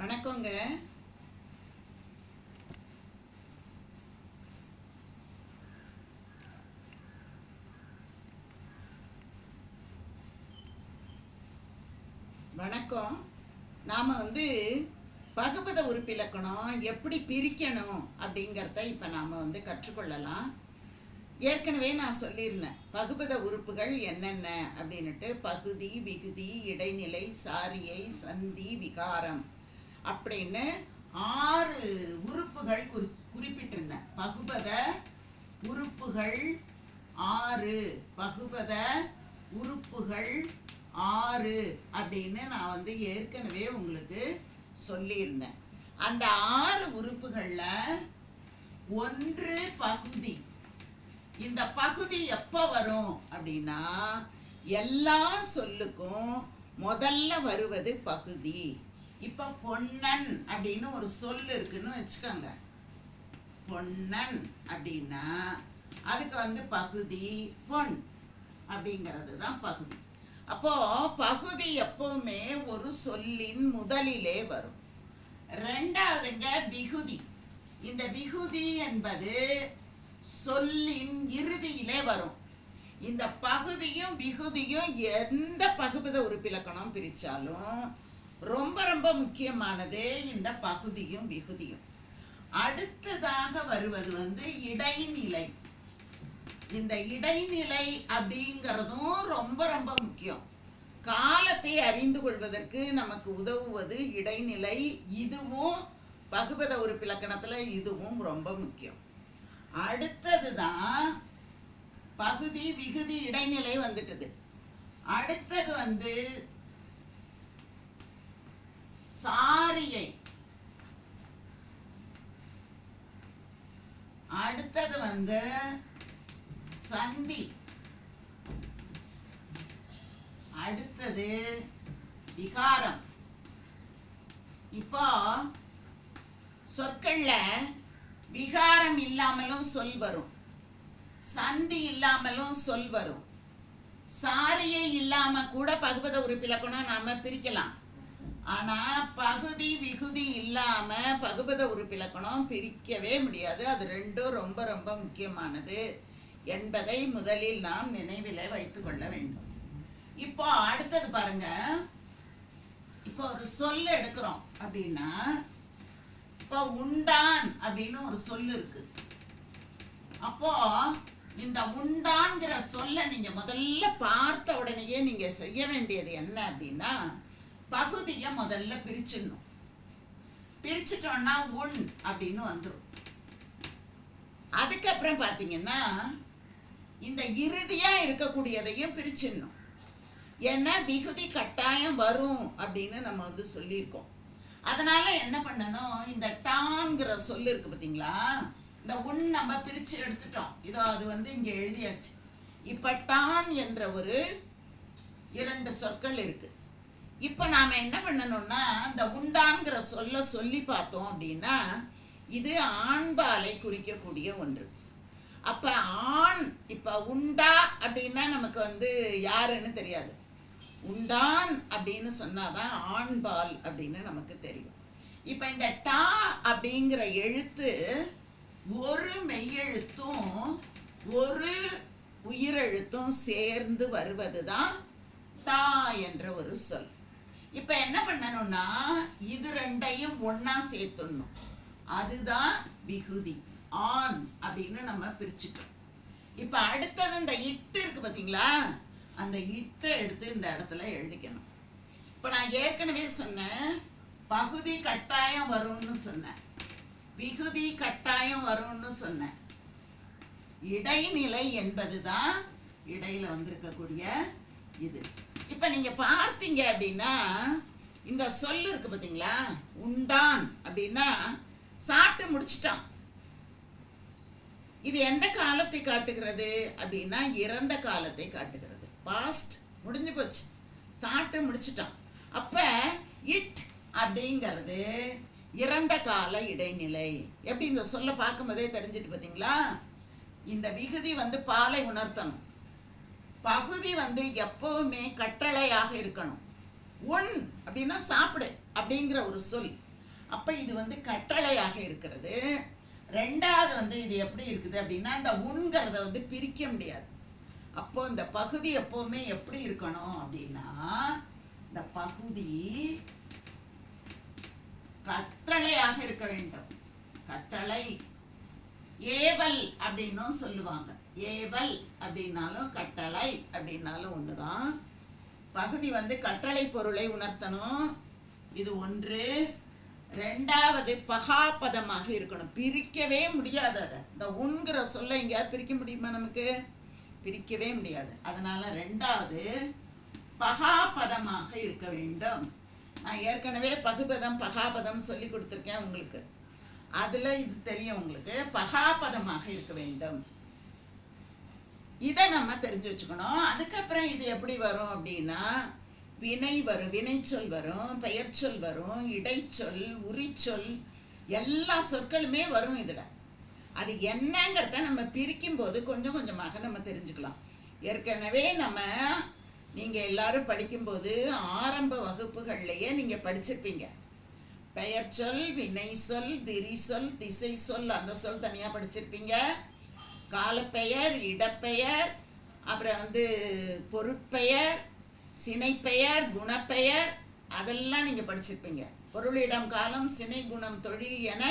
வணக்கங்க. வணக்கம். நாம் வந்து பகுபத உறுப்பிலக்கணம் எப்படி பிரிக்கணும் அப்படிங்கிறத இப்போ நாம் வந்து கற்றுக்கொள்ளலாம். ஏற்கனவே நான் சொல்லியிருந்தேன் பகுபத உறுப்புகள் என்னென்ன அப்படின்னுட்டு பகுதி விகுதி இடைநிலை சாரியை சந்தி விகாரம். அப்படின்னு ஆறு உறுப்புகள் குறி குறிப்பிட்டிருந்தேன் பகுபத உறுப்புகள் ஆறு. பகுபத உறுப்புகள் ஆறு அப்படின்னு நான் வந்து ஏற்கனவே உங்களுக்கு சொல்லியிருந்தேன். அந்த ஆறு உறுப்புகளில் ஒன்று பகுதி. இந்த பகுதி எப்போ வரும் அப்படின்னா எல்லா சொல்லுக்கும் முதல்ல வருவது பகுதி. இப்போ பொன்னன் அப்படின்னு ஒரு சொல் இருக்குன்னு வச்சுக்கோங்க. பொன்னன் அப்படின்னா அதுக்கு வந்து பகுதி பொன் அப்படிங்கிறது தான் பகுதி. அப்போ பகுதி எப்பவுமே ஒரு சொல்லின் முதலிலே வரும். ரெண்டாவதுங்க விகுதி. இந்த விகுதி என்பது சொல்லின் இறுதியிலே வரும். இந்த பகுதியும் விகுதியும் எந்த பகுபத உறுப்பிலக்கணம் பிரித்தாலும் ரொம்ப ரொம்ப முக்கியமானது இந்த பகுதியும் விகுதியும். அடுத்ததாக வருவது வந்து இடைநிலை. இந்த இடைநிலை அப்படிங்கிறதும் ரொம்ப ரொம்ப முக்கியம். காலத்தை அறிந்து கொள்வதற்கு நமக்கு உதவுவது இடைநிலை இதுவும் பகுபத பிலக்கணத்தில் இதுவும் ரொம்ப முக்கியம். அடுத்தது தான் பகுதி விகுதி இடைநிலை வந்துட்டது. அடுத்தது வந்து சாரியை. அடுத்தது வந்து சந்தி. அடுத்தது விகாரம். இப்போ சொற்கள்ல விகாரம் இல்லாமலும் சொல் வரும். சந்தி இல்லாமலும் சொல் வரும். சாரியை இல்லாம கூட பகுபத உறுப்பிலக்கணம் நாம பிரிக்கலாம். ஆனால் பகுதி விகுதி இல்லாமல் பகுபத உறுப்பிலக்கணம் பிரிக்கவே முடியாது. அது ரெண்டும் ரொம்ப ரொம்ப முக்கியமானது என்பதை முதலில் நாம் நினைவில் வைத்து கொள்ள வேண்டும். இப்போ அடுத்தது பாருங்க. இப்போ ஒரு சொல் எடுக்கிறோம் அப்படின்னா இப்போ உண்டான் அப்படின்னு ஒரு சொல் இருக்கு. அப்போ இந்த உண்டான்கிற சொல்ல நீங்க முதல்ல பார்த்த உடனேயே நீங்க செய்ய வேண்டியது என்ன அப்படின்னா பகுதியை முதல்ல பிரிச்சிடணும். பிரிச்சிட்டோம்னா உன் அப்படின்னு வந்துடும் அதுக்கப்புறம் பார்த்தீங்கன்னா இந்த இறுதியாக இருக்கக்கூடியதையும் பிரிச்சிடணும். ஏன்னா விகுதி கட்டாயம் வரும் அப்படின்னு நம்ம வந்து சொல்லியிருக்கோம். அதனால என்ன பண்ணணும்? இந்த டான்கிற சொல் இருக்கு பார்த்தீங்களா? இந்த உன் நம்ம பிரித்து எடுத்துட்டோம். இதோ அது வந்து இங்கே எழுதியாச்சு. இப்போ டான் என்ற ஒரு இரண்டு சொற்கள் இருக்குது இப்போ நாம் என்ன பண்ணணும்னா இந்த உண்டான்கிற சொல்ல சொல்லி பார்த்தோம் அப்படின்னா இது ஆண்பாலை குறிக்கக்கூடிய ஒன்று. அப்போ ஆண் இப்போ உண்டா அப்படின்னா நமக்கு வந்து யாருன்னு தெரியாது. உண்டான் அப்படின்னு சொன்னாதான் ஆண்பால் அப்படின்னு நமக்கு தெரியும். இப்போ இந்த டா அப்படிங்கிற எழுத்து ஒரு மெய்யெழுத்தும் ஒரு உயிரெழுத்தும் சேர்ந்து வருவது தான் டா என்ற ஒரு சொல். இப்போ என்ன பண்ணணும்னா இது ரெண்டையும் ஒன்றா சேர்த்துடணும். அதுதான் விகுதி. ஆண் அப்படின்னு நம்ம பிரிச்சுட்டோம். இப்போ அடுத்தது இந்த இட்டு இருக்கு பார்த்தீங்களா அந்த இட்டை எடுத்து இந்த இடத்துல எழுதிக்கணும். இப்போ நான் ஏற்கனவே சொன்னேன் பகுதி கட்டாயம் வரும்னு சொன்னேன். விகுதி கட்டாயம் வரும்னு சொன்னேன். இடைநிலை என்பது தான் இடையில வந்திருக்கக்கூடிய இது. இப்போ நீங்கள் பார்த்தீங்க அப்படின்னா இந்த சொல் இருக்கு பார்த்தீங்களா உண்டான் அப்படின்னா சாப்பிட்டு முடிச்சிட்டான். இது எந்த காலத்தை காட்டுகிறது அப்படின்னா இறந்த காலத்தை காட்டுகிறது. பாஸ்ட் முடிஞ்சு போச்சு. சாப்பிட்டு முடிச்சிட்டான். அப்போ இட் அப்படிங்கிறது இறந்த கால இடைநிலை. எப்படி இந்த சொல்ல பார்க்கும்போதே தெரிஞ்சிட்டு பார்த்தீங்களா இந்த விகுதி வந்து பாலை உணர்த்தணும். பகுதி வந்து எப்பவுமே கட்டளையாக இருக்கணும். உன் அப்படின்னா சாப்பிடு அப்படிங்கிற ஒரு சொல். அப்போ இது வந்து கட்டளையாக இருக்கிறது. ரெண்டாவது வந்து இது எப்படி இருக்குது அப்படின்னா இந்த உண்கிறத வந்து பிரிக்க முடியாது. அப்போ இந்த பகுதி எப்போவுமே எப்படி இருக்கணும் அப்படின்னா இந்த பகுதி கட்டளையாக இருக்க வேண்டும். கட்டளை. ஏவல் அப்படின்னும் சொல்லுவாங்க. ஏவல் அப்படின்னாலும் கட்டளை அப்படின்னாலும் ஒன்று தான் பகுதி வந்து கட்டளை பொருளை உணர்த்தணும். இது ஒன்று. ரெண்டாவது பகாபதமாக இருக்கணும். பிரிக்கவே முடியாது அதை. இந்த உண்கிற சொல்ல எங்கேயாவது பிரிக்க முடியுமா நமக்கு? பிரிக்கவே முடியாது. அதனால ரெண்டாவது பகாபதமாக இருக்க வேண்டும். நான் ஏற்கனவே பகுபதம் பகாபதம் சொல்லி கொடுத்துருக்கேன் உங்களுக்கு. அதில் இது தெரியும் உங்களுக்கு. பகாபதமாக இருக்க வேண்டும். இதை நம்ம தெரிஞ்சு வச்சுக்கணும். அதுக்கப்புறம் இது எப்படி வரும் அப்படின்னா வினை வரும். வினைச்சொல் வரும் பெயர்ச்சொல் வரும் இடைச்சொல் உரிச்சொல் எல்லா சொற்களுமே வரும் இதில். அது என்னங்கிறத நம்ம பிரிக்கும் போது கொஞ்சம் கொஞ்சமாக நம்ம தெரிஞ்சுக்கலாம். ஏற்கனவே நம்ம நீங்கள் எல்லாரும் படிக்கும்போது ஆரம்ப வகுப்புகள்லையே நீங்கள் படிச்சிருப்பீங்க. பெயர் சொல் வினை சொல் திரி சொல் திசை சொல் அந்த சொல் தனியாக படிச்சிருப்பீங்க. காலப்பெயர் இடப்பெயர் அப்புறம் வந்து பொருட்பெயர் சினைப்பெயர் குணப்பெயர் அதெல்லாம் நீங்கள் படிச்சிருப்பீங்க. பொருளிடம் காலம் சினை குணம் தொழில் என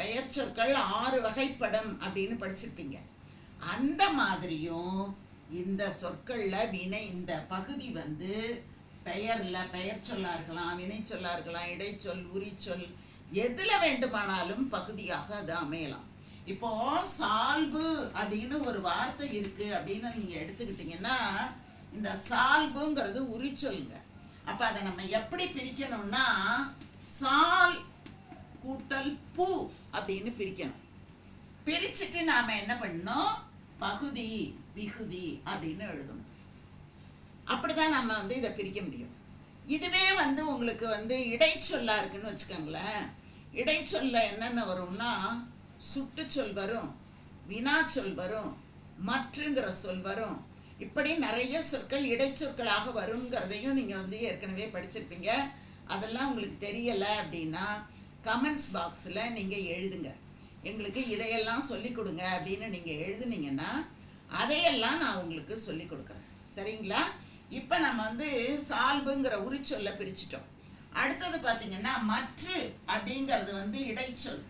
பெயர் சொற்கள் ஆறு வகைப்படும் அப்படின்னு படிச்சிருப்பீங்க. அந்த மாதிரியும் இந்த சொற்களில் வினை இந்த பகுதி வந்து பெயரில் பெயர் சொல்லா இருக்கலாம் வினை சொல்லா இருக்கலாம் இடைச்சொல் உரிச்சொல் எதில் வேண்டுமானாலும் பகுதியாக அது அமையலாம். இப்போ சால்பு அப்படின்னு ஒரு வார்த்தை இருக்கு அப்படின்னு நீங்க எடுத்துக்கிட்டீங்கன்னா இந்த சால்புங்கிறது உரிச்சொல்ங்க அப்ப அதை நம்ம எப்படி பிரிக்கணும்னா சால் கூட்டல் பூ அப்படின்னு பிரிக்கணும். பிரிச்சுட்டு நாம என்ன பண்ணணும்? பகுதி விகுதி அப்படின்னு எழுதணும். அப்படிதான் நம்ம வந்து இதை பிரிக்க முடியும். இதுவே வந்து உங்களுக்கு வந்து இடைச்சொல்லா இருக்குன்னு வச்சுக்கோங்களேன். இடைச்சொல்ல என்னென்ன வரும்னா சுட்டுச்சொல் வரும் வினாச்சொல் வரும் மற்றுங்கிற சொல் வரும். இப்படி நிறைய சொற்கள் இடைச்சொற்களாக வருங்கிறதையும் நீங்கள் வந்து ஏற்கனவே படிச்சிருப்பீங்க. அதெல்லாம் உங்களுக்கு தெரியலை அப்படின்னா கமெண்ட்ஸ் பாக்ஸில் நீங்கள் எழுதுங்க. எங்களுக்கு இதையெல்லாம் சொல்லி கொடுங்க அப்படின்னு நீங்கள் எழுதுனீங்கன்னா அதையெல்லாம் நான் உங்களுக்கு சொல்லி கொடுக்குறேன். சரிங்களா? இப்போ நம்ம வந்து சால்புங்கிற உரிச்சொல்லை பிரிச்சிட்டோம். அடுத்தது பார்த்தீங்கன்னா மற்று அப்படிங்கிறது வந்து இடைச்சொல்.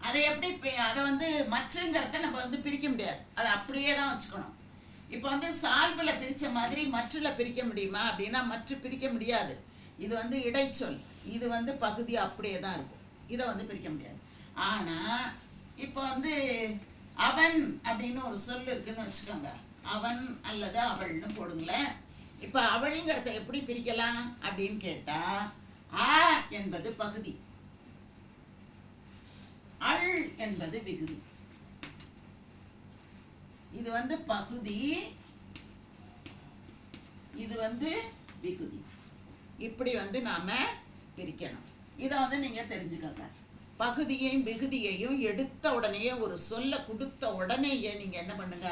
அதை எப்படி பி- அதை வந்து மற்றுங்கிறத நம்ம வந்து பிரிக்க முடியாது. அதை அப்படியே தான் வச்சுக்கணும். இப்போ வந்து சால்பில் பிரித்த மாதிரி மற்றில் பிரிக்க முடியுமா அப்படின்னா மற்ற பிரிக்க முடியாது. இது வந்து இடைச்சொல். இது வந்து பகுதி அப்படியே தான் இருக்கும். இதை வந்து பிரிக்க முடியாது. ஆனால் இப்போ வந்து அவன் அப்படின்னு ஒரு சொல் இருக்குன்னு வச்சுக்கோங்க. அவன் அல்லது அவள்னு போடுங்களேன். இப்போ அவள்ங்கிறத எப்படி பிரிக்கலாம் அப்படின்னு கேட்டால் ஆ என்பது பகுதி. அள் என்பது விகுதி. இது வந்து பகுதி இது வந்து விகுதி. இப்படி வந்து நாம பிரிக்கணும். இதை வந்து நீங்க தெரிஞ்சுக்கோங்க. பகுதியையும் விகுதியையும் எடுத்த உடனேயே ஒரு சொல்ல கொடுத்த உடனேயே நீங்க என்ன பண்ணுங்க?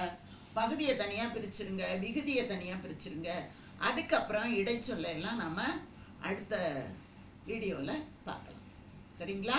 பகுதியை தனியா பிரிச்சிருங்க விகுதியை தனியா பிரிச்சிருங்க. அதுக்கப்புறம் இடைச்சொல்ல எல்லாம் நாம அடுத்த வீடியோவில் பார்க்கலாம். சரிங்களா?